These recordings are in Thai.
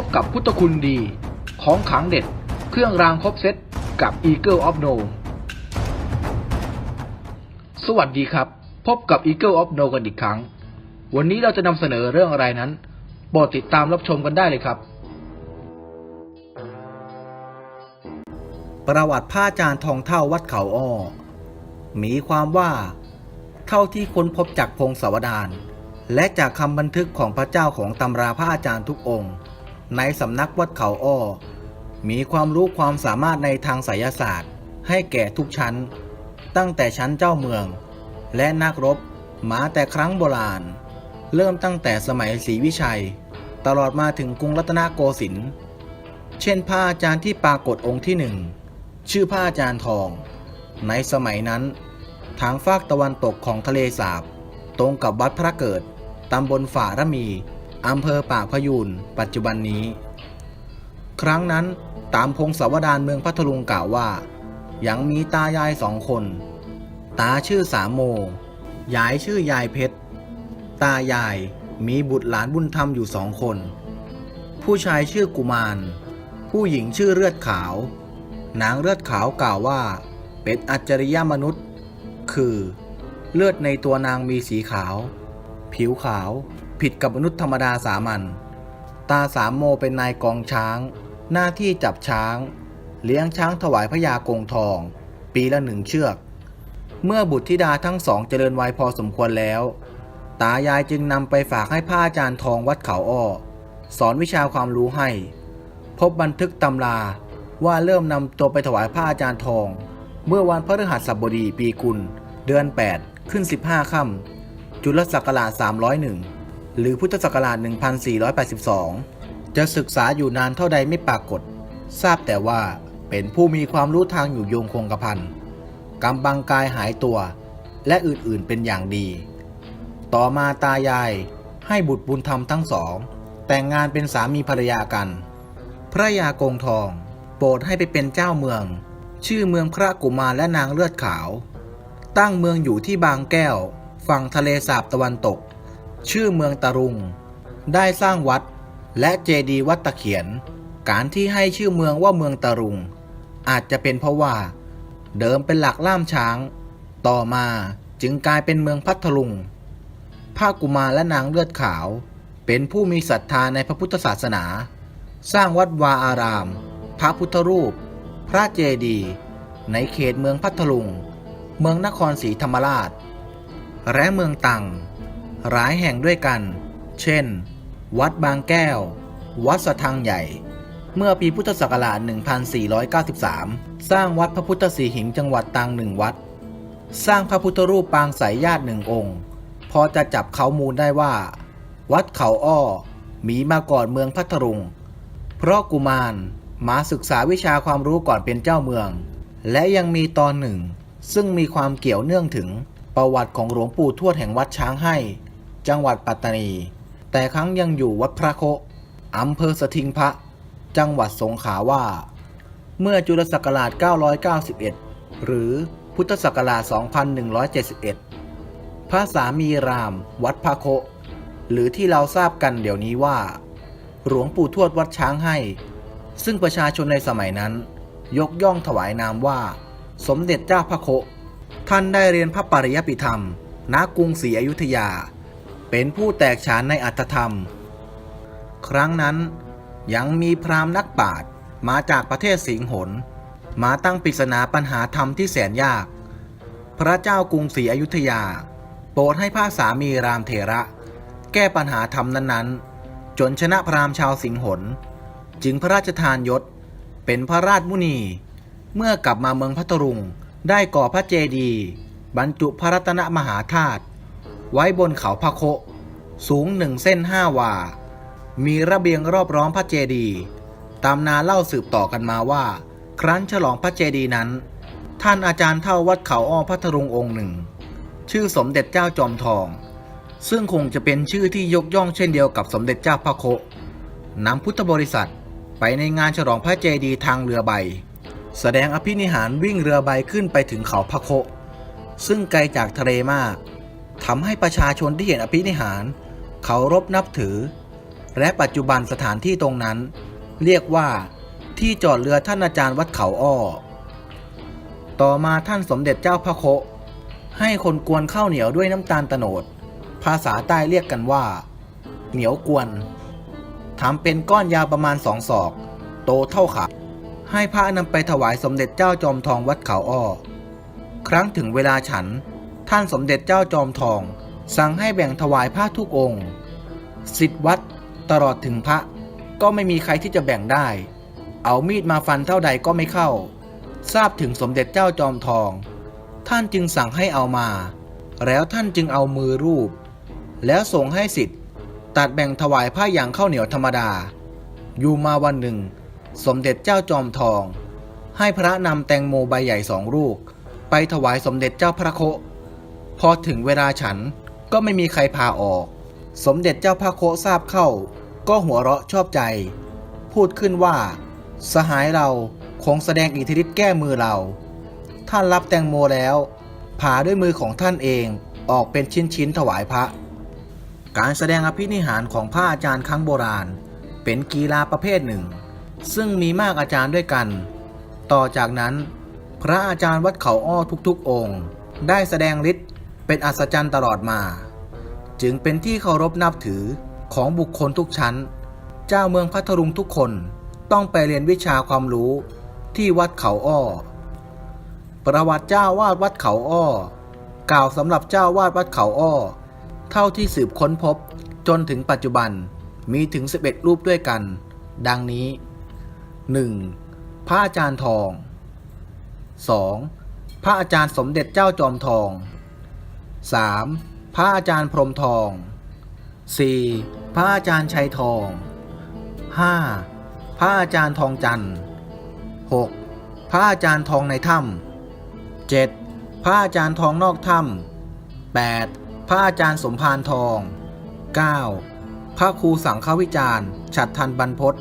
พบกับพุทธคุณดี ของขังเด็ด เครื่องรางครบเซตกับ Eagle of No สวัสดีครับ พบกับ Eagle of No กันอีกครั้ง วันนี้เราจะนำเสนอเรื่องอะไรนั้นโปรดติดตามรับชมกันได้เลยครับ ประวัติพระอาจารย์ทองเท่าวัดเขาอ้อมีความว่า เท่าที่ค้นพบจากพงศาวดารและจากคำบันทึกของพระเจ้าของตำราพระอาจารย์ทุกองค์ ในสำนักวัดเขาอ้อ มีความรู้ความสามารถในทางไสยศาสตร์ ให้แก่ทุกชั้น ตั้งแต่ชั้นเจ้าเมือง และนักรบมาแต่ครั้งโบราณ เริ่มตั้งแต่สมัยศรีวิชัย ตลอดมาถึงกรุงรัตนโกสินทร์เช่นพระอาจารย์ที่ปรากฏองค์ที่หนึ่งชื่อพระอาจารย์ทอง ในสมัยนั้น ทางฝากตะวันตกของทะเลสาบ ตรงกับวัดพระเกิด ตำบลฝ่าระมี อำเภอปากพยูนปัจจุบันนี้ ครั้งนั้นตามพงศาวดารเมืองพัทลุงกล่าวว่า ยังมีตายายสองคน ตาชื่อสามโม ยายชื่อยายเพชร ตายายมีบุตรหลานบุญธรรมอยู่สองคน ผู้ชายชื่อกุมาร ผู้หญิงชื่อเลือดขาว นางเลือดขาวกล่าวว่า เป็นอัจฉริยมนุษย์ คือ เลือดในตัวนางมีสีขาว ผิวขาว ผิดกับมนุษย์ธรรมดาสามัญตาสามโมเป็นนายกองช้าง หน้าที่จับช้าง เลี้ยงช้างถวายพระยากงทอง ปีละหนึ่งเชือก เมื่อบุตรธิดาทั้งสองเจริญวัยพอสมควรแล้ว ตายายจึงนำไปฝากให้พระอาจารย์ทองวัดเขาอ้อสอนวิชาความรู้ให้ พบบันทึกตำราว่าเริ่มนำตัวไปถวายพระอาจารย์ทอง เมื่อวันพฤหัสบดีปีกุล เดือน 8 ขึ้น 15ค่ำจุลศักราช301 หรือพุทธศักราช 1482 จะศึกษาอยู่นานเท่าใดไม่ปรากฏ ทราบแต่ว่าเป็นผู้มีความรู้ทางอยู่โยงคงกระพันกำบังกายหายตัว และอื่นๆเป็นอย่างดี ต่อมาตายายให้บุตรบุญธรรมทั้งสอง แต่งงานเป็นสามีภรรยากัน พระยากงทอง โปรดให้ไปเป็นเจ้าเมือง ชื่อเมืองพระกุมารและนางเลือดขาว ตั้งเมืองอยู่ที่บางแก้ว ฝั่งทะเลสาบตะวันตก ชื่อเมืองตะรุง ได้สร้างวัดและเจดีย์วัดตะเขียน การที่ให้ชื่อเมืองว่าเมืองตะรุง อาจจะเป็นเพราะว่า เดิมเป็นหลักล่ามช้าง ต่อมาจึงกลายเป็นเมืองพัทลุงพระกุมารและนางเลือดขาว เป็นผู้มีศรัทธาในพระพุทธศาสนา สร้างวัดวาอาราม พระพุทธรูป พระเจดีย์ในเขตเมืองพัทลุง เมืองนครศรีธรรมราช และเมืองตัง หลายแห่งด้วยกัน เช่น วัดบางแก้ว วัดสะทังใหญ่ เมื่อปีพุทธศักราช 1493 สร้างวัดพระพุทธสีหิงจังหวัดตรังหนึ่งวัด สร้างพระพุทธรูปปางสายญาติหนึ่งองค์ พอจะจับเขามูลได้ว่า วัดเขาอ้อ มีมาก่อนเมืองพัทลุง เพราะกุมารมาศึกษาวิชาความรู้ก่อนเป็นเจ้าเมือง และยังมีตอนหนึ่ง ซึ่งมีความเกี่ยวเนื่องถึงประวัติของหลวงปู่ทวดแห่งวัดช้างให้ จังหวัดปัตตานี แต่ครั้งยังอยู่วัดพระโคอำเภอสทิงพระ จังหวัดสงขลาว่า เมื่อจุลศักราช 991 หรือพุทธศักราช 2171 พระสามีรามวัดพระโคหรือที่เราทราบกันเดี๋ยวนี้ว่า หลวงปู่ทวดวัดช้างให้ ซึ่งประชาชนในสมัยนั้น ยกย่องถวายนามว่า สมเด็จเจ้าพระโคท่านได้เรียนพระปริยปิธรรม ณ กรุงศรีอยุธยา เป็นผู้แตกฉานในอัตธรรม ครั้งนั้นยังมีพราหมณ์นักปราชญ์มาจากประเทศสิงหนมาตั้งปริศนาปัญหาธรรมที่แสนยาก พระเจ้ากรุงศรีอยุธยา โปรดให้พระสามีรามเถระ แก้ปัญหาธรรมนั้นๆ จนชนะพราหมณ์ชาวสิงหนจึงพระราชทานยศเป็นพระราชมุนี เมื่อกลับมาเมืองพัทลุงได้ก่อพระเจดีย์บรรจุพระรัตนมหาธาตุ ไว้บนเขาพระโค สูงหนึ่งเส้นห้าวา มีระเบียงรอบร้อมพระเจดีย์ตามนาเล่าสืบต่อกันมาว่า ครั้นฉลองพระเจดีย์นั้น ท่านอาจารย์เท่าวัดเขาอ้อพัทลุงองค์หนึ่ง ชื่อสมเด็จเจ้าจอมทอง ซึ่งคงจะเป็นชื่อที่ยกย่องเช่นเดียวกับสมเด็จเจ้าพระโคนำพุทธบริษัทไปในงานฉลองพระเจดีย์ทางเรือใบ แสดงอภินิหารวิ่งเรือใบขึ้นไปถึงเขาพระโค ซึ่งไกลจากทะเลมาก ทำให้ประชาชนที่เห็นอภินิหารเคารพนับถือ และปัจจุบันสถานที่ตรงนั้น เรียกว่าที่จอดเรือท่านอาจารย์วัดเขาอ้อ ต่อมาท่านสมเด็จเจ้าพระโคให้คนกวนข้าวเหนียวด้วยน้ำตาลตโนด ภาษาใต้เรียกกันว่า เหนียวกวนทำเป็นก้อนยาวประมาณสองศอก โตเท่าขาให้พระนำไปถวายสมเด็จเจ้าจอมทองวัดเขาอ้อ ครั้งถึงเวลาฉัน ท่านสมเด็จเจ้าจอมทอง สั่งให้แบ่งถวายพระทุกองค์สิทธิวัดตลอดถึงพระ ก็ไม่มีใครที่จะแบ่งได้ เอามีดมาฟันเท่าใดก็ไม่เข้า ทราบถึงสมเด็จเจ้าจอมทอง ท่านจึงสั่งให้เอามา แล้วท่านจึงเอามือรูป แล้วส่งให้สิทธิ์ตัดแบ่งถวายผ้าอย่างข้าวเหนียวธรรมดา อยู่มาวันหนึ่ง สมเด็จเจ้าจอมทอง ให้พระนำแตงโมใบใหญ่สองลูก ไปถวายสมเด็จเจ้าพระโค พอถึงเวลาฉันก็ไม่มีใครพาออก สมเด็จเจ้าพระโคทราบเข้า ก็หัวเราะชอบใจ พูดขึ้นว่า สหายเราคงแสดงอิทธิฤทธิ์แก้มือเรา ท่านรับแตงโมแล้วผ่าด้วยมือของท่านเองออกเป็นชิ้นๆถวายพระ การแสดงอภินิหารของพระอาจารย์ครั้งโบราณ เป็นกีฬาประเภทหนึ่ง ซึ่งมีมากอาจารย์ด้วยกัน ต่อจากนั้น พระอาจารย์วัดเขาอ้อทุกๆองค์ ได้แสดงฤทธิ์ เป็นอัศจรรย์ตลอดมา จึงเป็นที่เคารพนับถือของบุคคลทุกชั้น เจ้าเมืองพัทลุงทุกคนต้องไปเรียนวิชาความรู้ที่วัดเขาอ้อ ประวัติเจ้าวาดวัดเขาอ้อ กล่าวสำหรับเจ้าวาดวัดเขาอ้อ เท่าที่สืบค้นพบจนถึงปัจจุบันมีถึง 11 รูปด้วยกัน ดังนี้ 1. พระอาจารย์ทอง 2. พระอาจารย์สมเด็จเจ้าจอมทอง 3. พระอาจารย์พรมทอง 4. พระอาจารย์ชัยทอง 5. พระอาจารย์ทองจันทร์ 6. พระอาจารย์ทองในถ้ำ 7. พระอาจารย์ทองนอกถ้ำ 8. พระอาจารย์สมภารทอง 9. พระครูสังฆวิจารณ์ ฉัดทันบรรพศ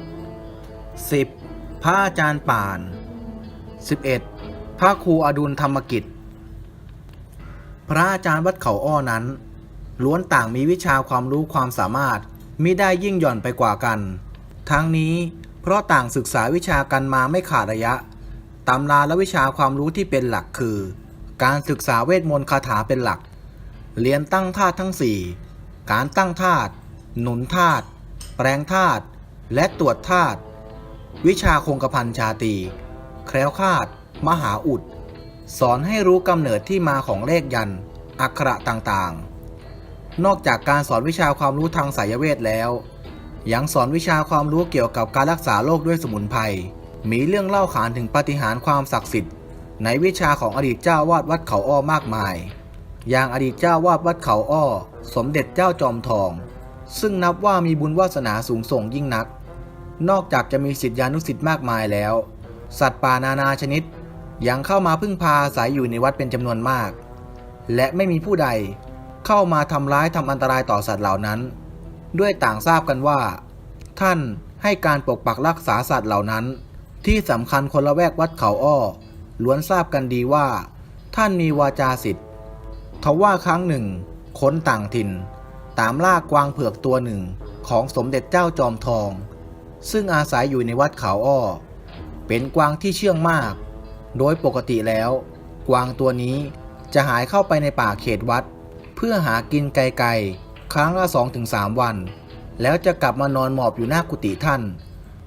10. พระอาจารย์ป่าน 11. พระครูอดุลธรรมกิจ ระอาจารย์วัดเขาอ้อนั้น ล้วนต่างมีวิชาความรู้ความสามารถมิได้ยิ่งหย่อนไปกว่ากัน ทั้งนี้เพราะต่างศึกษาวิชากันมาไม่ขาดระยะตำราและวิชาความรู้ที่เป็นหลักคือ การศึกษาเวทมนต์คาถาเป็นหลัก เรียนตั้งธาตุทั้ง 4 การตั้งธาตุหนุนธาตุแปลงธาตุและตรวจธาตุวิชาคงกระพันชาตี แคล้วคาด มหาอุด สอนให้รู้กำเนิดที่มาของเลขยัน อักขระต่างๆ นอกจากการสอนวิชาความรู้ทางสายเวทแล้ว ยังสอนวิชาความรู้เกี่ยวกับการรักษาโรคด้วยสมุนไพร มีเรื่องเล่าขานถึงปาฏิหาริย์ความศักดิ์สิทธิ์ ในวิชาของอดีตเจ้าวาดวัดเขาอ้อมากมาย อย่างอดีตเจ้าวาดวัดเขาอ้อ สมเด็จเจ้าจอมทอง ซึ่งนับว่ามีบุญวาสนาสูงส่งยิ่งนัก นอกจากจะมีสิทธิานุสิทธิ์มากมายแล้ว สัตว์ป่านานาชนิด ยังเข้ามาพึ่งพาอาศัยอยู่ในวัดเป็นจำนวนมาก และไม่มีผู้ใดเข้ามาทำร้ายทำอันตรายต่อสัตว์เหล่านั้น ด้วยต่างทราบกันว่า ท่านให้การปกปักรักษาสัตว์เหล่านั้น ที่สำคัญคนละแวกวัดเขาอ้อ ล้วนทราบกันดีว่า ท่านมีวาจาสิทธิ์ทว่าครั้งหนึ่งคนต่างถิ่น ตามล่ากวางเผือกตัวหนึ่งของสมเด็จเจ้าจอมทอง ซึ่งอาศัยอยู่ในวัดเขาอ้อ เป็นกวางที่เชื่องมาก โดยปกติแล้ว กวางตัวนี้จะหายเข้าไปในป่าเขตวัด เพื่อหากินไกลๆ ครั้งละ 2-3 วัน แล้วจะกลับมานอนหมอบอยู่หน้ากุฏิท่าน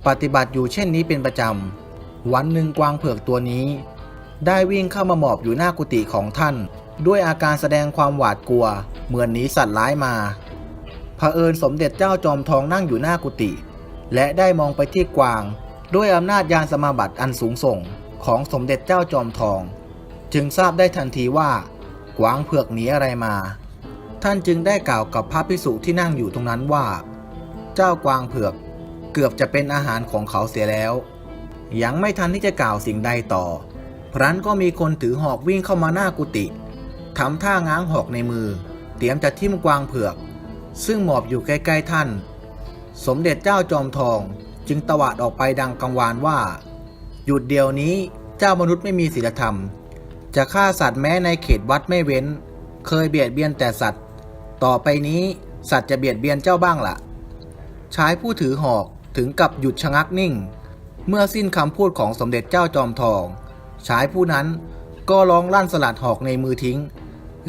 ปฏิบัติอยู่เช่นนี้เป็นประจำ วันหนึ่งกวางเผือกตัวนี้ ได้วิ่งเข้ามาหมอบอยู่หน้ากุฏิของท่าน ด้วยอาการแสดงความหวาดกลัว เหมือนหนีสัตว์ร้ายมาเผอิญสมเด็จเจ้าจอมทองนั่งอยู่หน้ากุฏิและได้มองไปที่กวาง ด้วยอำนาจยานสมาบัติอันสูงส่ง ของสมเด็จเจ้าจอมทอง จึงทราบได้ทันทีว่ากวางเผือกหนีอะไรมา ท่านจึงได้กล่าวกับพระภิกษุที่นั่งอยู่ตรงนั้นว่า เจ้ากวางเผือกเกือบจะเป็นอาหารของเขาเสียแล้ว ยังไม่ทันที่จะกล่าวสิ่งใดต่อ พรันก็มีคนถือหอกวิ่งเข้ามาหน้ากุฏิทำท่าง้างหอกในมือ เตรียมจะทิ่มกวางเผือก ซึ่งหมอบอยู่ใกล้ ๆท่าน สมเด็จเจ้าจอมทองจึงตวาดออกไปดังกังวานว่า หยุดเดียวนี้เจ้ามนุษย์ไม่มีศีลธรรม จะฆ่าสัตว์แม้ในเขตวัดไม่เว้น เคยเบียดเบียนแต่สัตว์ ต่อไปนี้สัตว์จะเบียดเบียนเจ้าบ้างละ่ะ ชายผู้ถือหอกถึงกับหยุดชะงักนิ่ง เมื่อสิ้นคำพูดของสมเด็จเจ้าจอมทอง ชายผู้นั้นก็ร้องลั่นสลัดหอกในมือทิ้ง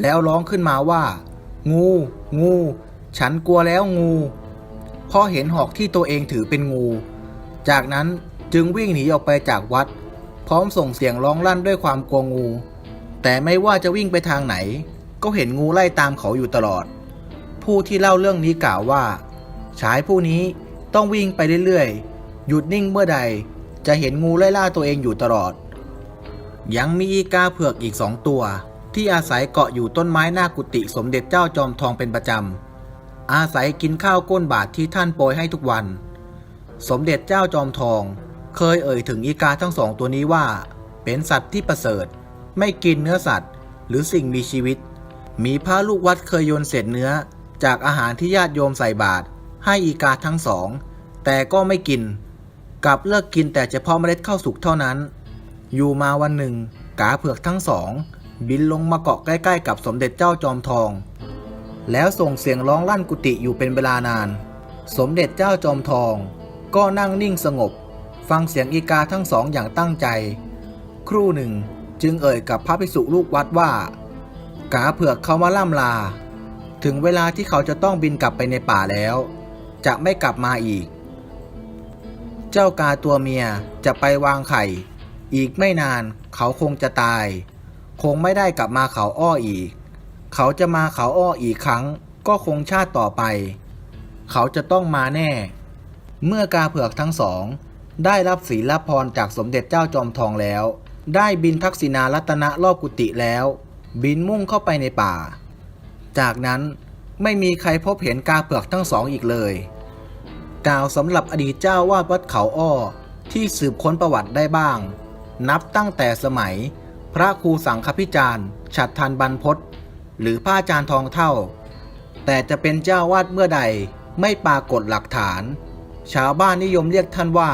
แล้วร้องขึ้นมาว่า งู งู ฉันกลัวแล้วงูพราะเห็นหอกที่ตัวเองถือเป็นงู จากนั้น จึงวิ่งหนีออกไปจากวัด พร้อมส่งเสียงร้องลั่นด้วยความกลัวงู แต่ไม่ว่าจะวิ่งไปทางไหน ก็เห็นงูไล่ตามเขาอยู่ตลอด ผู้ที่เล่าเรื่องนี้กล่าวว่า ชายผู้นี้ต้องวิ่งไปเรื่อยๆ หยุดนิ่งเมื่อใด จะเห็นงูไล่ล่าตัวเองอยู่ตลอด ยังมีอีกาเผือกอีกสองตัว ที่อาศัยเกาะอยู่ต้นไม้หน้ากุฏิสมเด็จเจ้าจอมทองเป็นประจำอาศัยกินข้าวก้นบาทที่ท่านโปรยให้ทุกวัน สมเด็จเจ้าจอมทอง เคยเอ่ยถึงอีกาทั้งสองตัวนี้ว่า เป็นสัตว์ที่ประเสริฐ ไม่กินเนื้อสัตว์ หรือสิ่งมีชีวิต มีพระลูกวัดเคยโยนเศษเนื้อ จากอาหารที่ญาติโยมใส่บาตรให้อีกาทั้งสอง แต่ก็ไม่กิน กลับเลิกกินแต่เฉพาะเมล็ดข้าวสุกเท่านั้น อยู่มาวันหนึ่ง กาเผือกทั้งสอง บินลงมาเกาะใกล้ ๆ กับสมเด็จเจ้าจอมทอง แล้วส่งเสียงร้องลั่นกุฏิอยู่เป็นเวลานาน สมเด็จเจ้าจอมทอง ก็นั่งนิ่งสงบ ฟังเสียงอีกาทั้งสองอย่างตั้งใจ ครู่หนึ่งจึงเอ่ยกับพระภิกษุลูกวัดว่า กาเผือกเขามาล่ำลา ถึงเวลาที่เขาจะต้องบินกลับไปในป่าแล้ว จะไม่กลับมาอีก เจ้ากาตัวเมียจะไปวางไข่ อีกไม่นานเขาคงจะตาย คงไม่ได้กลับมาเขาอ้ออีก เขาจะมาเขาอ้ออีกครั้ง ก็คงชาติต่อไป เขาจะต้องมาแน่ เมื่อกาเผือกทั้งสอง ได้รับศีลพรจากสมเด็จเจ้าจอมทองแล้ว ได้บินทักษิณารัตนะรอบกุฏิแล้ว บินมุ่งเข้าไปในป่า จากนั้นไม่มีใครพบเห็นกาเผือกทั้งสองอีกเลย กล่าวสำหรับอดีตเจ้าวาดวัดเขาอ้อที่สืบค้นประวัติได้บ้าง นับตั้งแต่สมัย พระครูสังฆพิจารณ์ฉัดทันบรรพศหรือพระอาจารย์ทองเท่า แต่จะเป็นเจ้าวาดเมื่อใดไม่ปรากฏหลักฐาน ชาวบ้านนิยมเรียกท่านว่า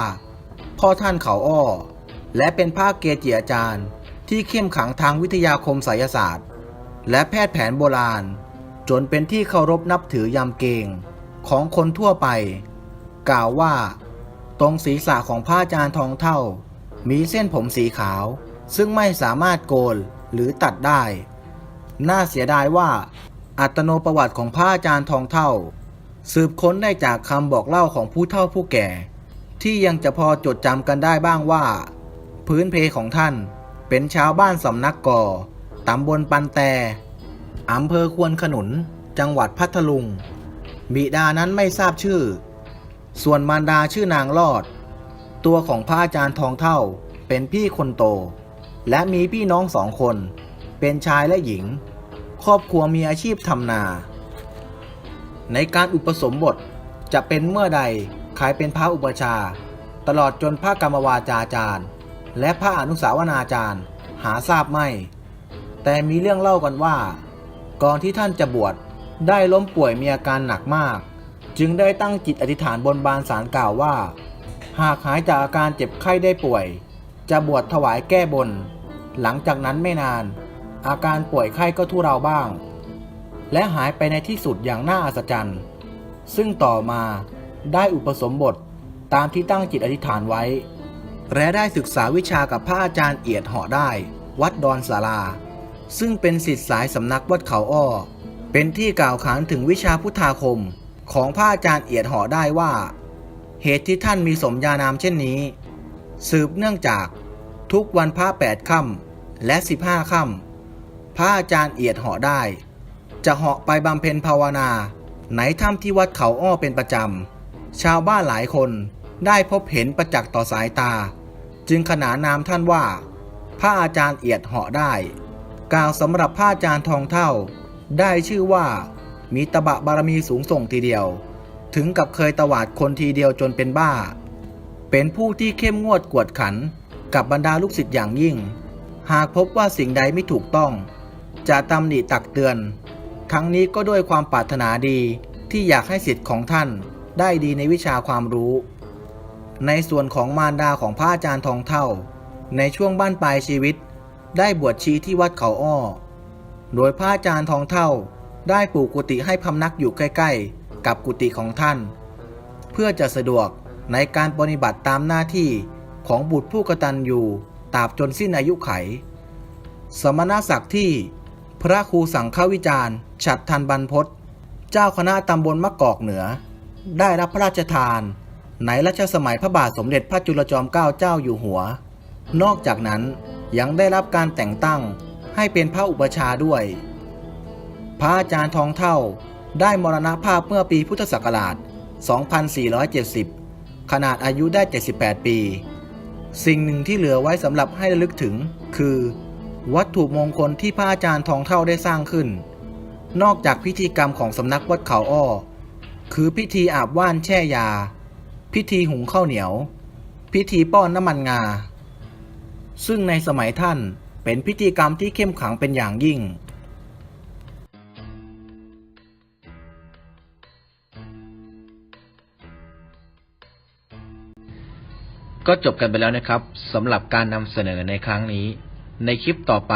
พ่อท่านเขาอ้อ และเป็นพระเกจิอาจารย์ ที่เข้มขังทางวิทยาคมไสยศาสตร์ และแพทย์แผนโบราณ จนเป็นที่เคารพนับถือยำเกงของคนทั่วไป กล่าวว่า ตรงศีรษะของพระอาจารย์ทองเท่า มีเส้นผมสีขาว ซึ่งไม่สามารถโกนหรือตัดได้ น่าเสียดายว่า อัตโนประวัติของพระอาจารย์ทองเท่า สืบค้นได้จากคำบอกเล่าของผู้เฒ่าผู้แก่ ที่ยังจะพอจดจำกันได้บ้างว่า พื้นเพของท่านเป็นชาวบ้านสำนักก่อตำบลปันแต่อำเภอควนขนุน จังหวัดพัทลุง บิดานั้นไม่ทราบชื่อ ส่วนมารดาชื่อนางรอด ตัวของพระอาจารย์ทองเท่าเป็นพี่คนโต และมีพี่น้องสองคน เป็นชายและหญิง ครอบครัวมีอาชีพทำนา ในการอุปสมบทจะเป็นเมื่อใด ใครเป็นพระอุปชา ตลอดจนพระกรรมวาจาจารย์ และพระอนุสาวนาจารย์ หาทราบไม่ แต่มีเรื่องเล่ากันว่า ก่อนที่ท่านจะบวชได้ล้มป่วยมีอาการหนักมาก จึงได้ตั้งจิตอธิษฐานบนบานสารกล่าวว่า หากหายจากอาการเจ็บไข้ได้ป่วย จะบวชถวายแก้บน หลังจากนั้นไม่นาน อาการป่วยไข้ก็ทุเราบ้าง และหายไปในที่สุดอย่างน่าอัศจรรย์ ซึ่งต่อมา ได้อุปสมบทตามที่ตั้งจิตอธิษฐานไว้ และได้ศึกษาวิชากับพระอาจารย์เอียดเหาะได้ วัดดอนสารา ซึ่งเป็นศิษย์สายสำนักวัดเขาอ้อ เป็นที่กล่าวขานถึงวิชาพุทธาคมของพระอาจารย์เอียดเหาะได้ว่า เหตุที่ท่านมีสมญานามเช่นนี้ สืบเนื่องจากทุกวันพระแปดค่ำและสิบห้าค่ำพระอาจารย์เอียดเหาะได้ จะเหาะไปบำเพ็ญภาวนาในถ้ำที่วัดเขาอ้อเป็นประจำ ชาวบ้านหลายคนได้พบเห็นประจักษ์ต่อสายตา จึงขนานนามท่านว่า พระอาจารย์เอียดเหาะได้ กล่าวสำหรับพระอาจารย์ทองเท่า ได้ชื่อว่ามีตบะบารมีสูงส่งทีเดียว ถึงกับเคยตวาดคนทีเดียวจนเป็นบ้า เป็นผู้ที่เข้มงวดกวดขันกับบรรดาลูกศิษย์อย่างยิ่ง หากพบว่าสิ่งใดไม่ถูกต้อง จะตำหนิตักเตือน ทั้งนี้ก็ด้วยความปรารถนาดีที่อยากให้สิทธิ์ของท่าน ได้ดีในวิชาความรู้ ในส่วนของมารดาของพระอาจารย์ทองเท่า ในช่วงบ้านปลายชีวิต ได้บวชชีที่วัดเขาอ้อ โดยพระอาจารย์ทองเท่าได้ปลูกกุฏิให้พำนักอยู่ใกล้ ๆ กับกุฏิของท่าน เพื่อจะสะดวกในการปฏิบัติตามหน้าที่ของบุตรผู้กตัญญูตราบจนสิ้นอายุไข สมณศักดิ์ที่พระครูสังฆวิจารณ์ ฉัดทันบรรพศเจ้าคณะตำบลมะกอกเหนือ ได้รับพระราชทานในรัชสมัยพระบาทสมเด็จพระจุลจอมเกล้าเจ้าอยู่หัว นอกจากนั้นยังได้รับการแต่งตั้งให้เป็นพระอุปชาด้วย พระอาจารย์ทองเท่าได้มรณภาพเมื่อปีพุทธศักราช 2470 ขนาดอายุได้ 78 ปี สิ่งหนึ่งที่เหลือไว้สำหรับให้ระลึกถึง คือ วัตถุมงคลที่พระอาจารย์ทองเท่าได้สร้างขึ้น นอกจากพิธีกรรมของสำนักวัดเขาอ้อ คือพิธีอาบว่านแช่ยา พิธีหุงข้าวเหนียว พิธีป้อนน้ำมันงา ซึ่งในสมัยท่านเป็นพิธีกรรมที่เข้มขังเป็นอย่างยิ่ง ก็จบกันไปแล้วนะครับสำหรับการนำเสนอในครั้งนี้ ในคลิปต่อไป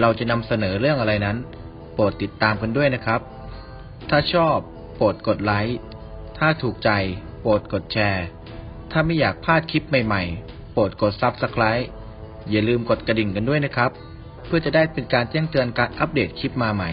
เราจะนำเสนอเรื่องอะไรนั้น โปรดติดตามกันด้วยนะครับ ถ้าชอบ รดกดไลค์ ถ้าถูกใจ โปรดกดแชร์ ถ้าไม่อยากพลาดคลิปใหม่ๆ โปรดกด Subscribe อย่าลืมกดกระดิ่งกันด้วยนะครับ เพื่อจะได้เป็นการแจ้งเตือนการอัปเดตคลิปมาใหม่